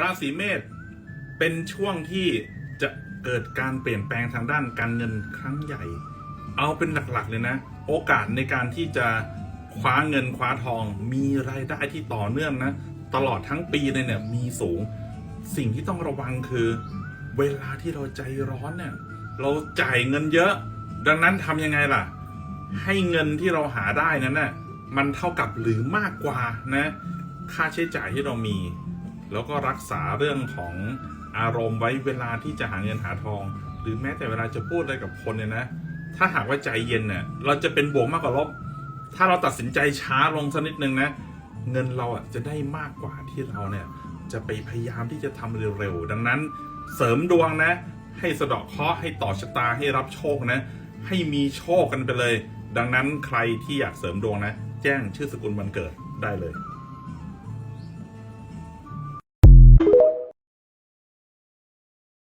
ราศีเมษเป็นช่วงที่จะเกิดการเปลี่ยนแปลงทางด้านการเงินครั้งใหญ่ เอาเป็นหลักๆเลยนะ โอกาสในการที่จะคว้าเงินคว้าทอง มีรายได้ที่ต่อเนื่องนะ ตลอดทั้งปีเลยเนี่ยมีสูง สิ่งที่ต้องระวังคือ เวลาที่เราใจร้อนเนี่ยเราจ่ายเงินเยอะ ดังนั้นทำยังไงล่ะ ให้เงินที่เราหาได้นั้นน่ะมันเท่ากับหรือมากกว่านะ ค่าใช้จ่ายที่เรามี แล้วก็รักษาเรื่องของอารมณ์ไว้เวลาที่จะหาเงินหาทอง หรือแม้แต่เวลาจะพูดอะไรกับคนเนี่ยนะ ถ้าหากว่าใจเย็นเนี่ยเราจะเป็นบวกมากกว่าลบ ถ้าเราตัดสินใจช้าลงสักนิดนึงนะ เงินเราอะจะได้มากกว่าที่เราเนี่ยจะไปพยายามที่จะทำเร็วๆ ดังนั้นเสริมดวงนะ ให้สะเดาะเคราะห์ให้ต่อชะตาให้รับโชคนะ ให้มีโชคกันไปเลย ดังนั้นใครที่อยากเสริมดวงนะ แจ้งชื่อสกุลวันเกิดได้เลย